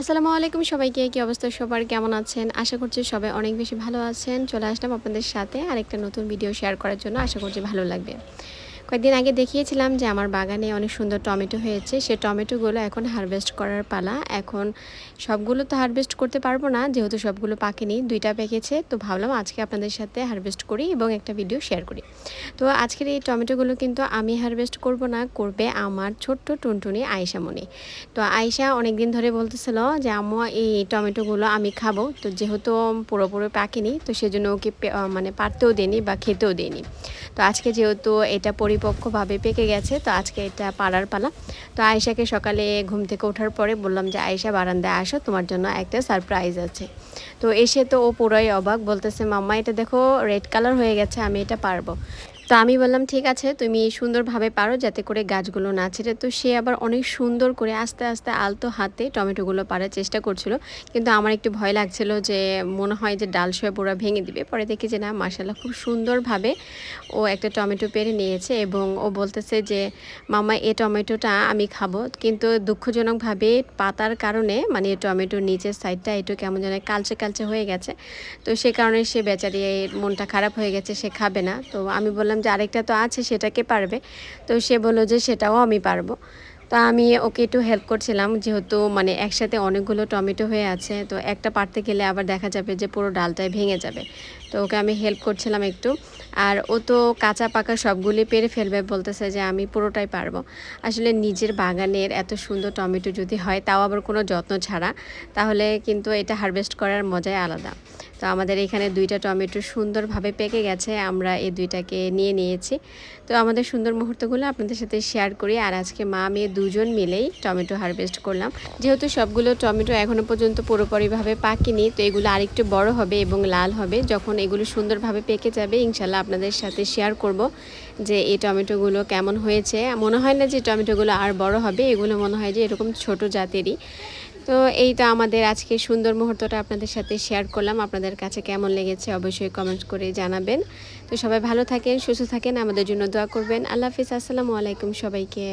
আসসালামু আলাইকুম সবাইকে। কি অবস্থা সবার? কেমন আছেন? আশা করছি সবাই অনেক বেশি ভালো আছেন। চলে আসলাম আপনাদের সাথে আরেকটা নতুন ভিডিও শেয়ার করার জন্য। আশা করছি ভালো লাগবে। কয়েকদিন আগে দেখিয়েছিলাম যে আমার বাগানে অনেক সুন্দর টমেটো হয়েছে। সে টমেটোগুলো এখন হারভেস্ট করার পালা। এখন সবগুলো তো হারভেস্ট করতে পারব না, যেহেতু সবগুলো পাকেনি, দুইটা পেকেছে। তো ভাবলাম আজকে আপনাদের সাথে হারভেস্ট করি এবং একটা ভিডিও শেয়ার করি। তো আজকের এই টমেটোগুলো কিন্তু আমি হারভেস্ট করব না, করবে আমার ছোট্ট টুনটুনি আয়সামণি তো আয়সা অনেক দিন ধরে বলতেছিল যে, আম্মু, এই টমেটোগুলো আমি খাব। তো যেহেতু পুরোপুরি পাকেনি, তো সেজন্য ওকে মানে পারতেও দেয়নি বা খেতেও দেয়নি। তো আজকে যেহেতু এটা পরিপক্কভাবে পেকে গেছে, তো আজকে এটা পাড়ার পালা। তো আয়সাকে সকালে ঘুম থেকে ওঠার পরে বললাম যে আয়সা বারান্দায় আসো, তোমার জন্য একটা সারপ্রাইজ আছে। তো এসে তো ও পুরোই অবাক, বলতেছে, মাম্মা, এটা দেখো রেড কালার হয়ে গেছে, আমি এটা পারব। তো আমি বললাম, ঠিক আছে, তুমি সুন্দরভাবে পারো যাতে করে গাছগুলো না ছেড়ে। তো সে আবার অনেক সুন্দর করে আস্তে আস্তে আলতো হাতে টমেটোগুলো পারার চেষ্টা করছিল। কিন্তু আমার একটু ভয় লাগছিল যে মনে হয় যে ডাল শোয়া পুরো ভেঙে দিবে। পরে দেখি যে না মাসাল্লাহ খুব সুন্দরভাবে ও একটা টমেটো পেরে নিয়েছে এবং ও বলতেছে যে, মামা, এ টমেটোটা আমি খাব। কিন্তু দুঃখজনকভাবে পাতার কারণে মানে টমেটোর নিচের সাইডটা একটু কেমন যেন কালচে কালচে হয়ে গেছে। তো সে কারণে সে বেচারি মনটা খারাপ হয়ে গেছে, সে খাবে না। তো আমি বললাম যে আরেকটা তো আছে সেটাকে পারবে। তো সে বলল যে সেটাও আমি পারব। তো আমি ওকে একটু হেল্প করছিলাম, যেহেতু মানে একসাথে অনেকগুলো টমেটো হয়ে আছে, তো একটা পারতে গেলে আবার দেখা যাবে যে পুরো ডালটাই ভেঙে যাবে। তো ওকে আমি হেল্প করছিলাম একটু। আর ও তো কাঁচা পাকা সবগুলি পেরে ফেলবে বলতেছে যে আমি পুরোটাই পারব। আসলে নিজের বাগানের এত সুন্দর টমেটো যদি হয়, তাও আবার কোনো যত্ন ছাড়া। তাহলে কিন্তু এটা হারভেস্ট করার মজাই আলাদা। তো আমাদের এখানে দুইটা টমেটো সুন্দরভাবে পেকে গেছে, আমরা এই দুইটাকে নিয়ে নিয়েছি। তো আমাদের সুন্দর মুহূর্তগুলো আপনাদের সাথে শেয়ার করি। আর আজকে মা মেয়ে দুজন মিলেই টমেটো হারভেস্ট করলাম। যেহেতু সবগুলো টমেটো এখনও পর্যন্ত পুরোপুরিভাবে পাকেনি, তো এগুলো আরেকটু বড় হবে এবং লাল হবে। যখন এগুলো সুন্দরভাবে পেকে যাবে ইনশাল্লাহ আপনাদের সাথে শেয়ার করব যে এই টমেটোগুলো কেমন হয়েছে। মনে হয় না যে টমেটোগুলো আর বড় হবে, এগুলো মনে হয় যে এরকম ছোট জাতেরই। তো এই তো আমাদের আজকে সুন্দর মুহূর্তটা আপনাদের সাথে শেয়ার করলাম। আপনাদের কাছে কেমন লেগেছে অবশ্যই কমেন্ট করে জানাবেন। তো সবাই ভালো থাকেন, সুস্থ থাকেন, আমাদের জন্য দোয়া করবেন। আল্লাহ হাফিজ, আসসালামু আলাইকুম সবাইকে।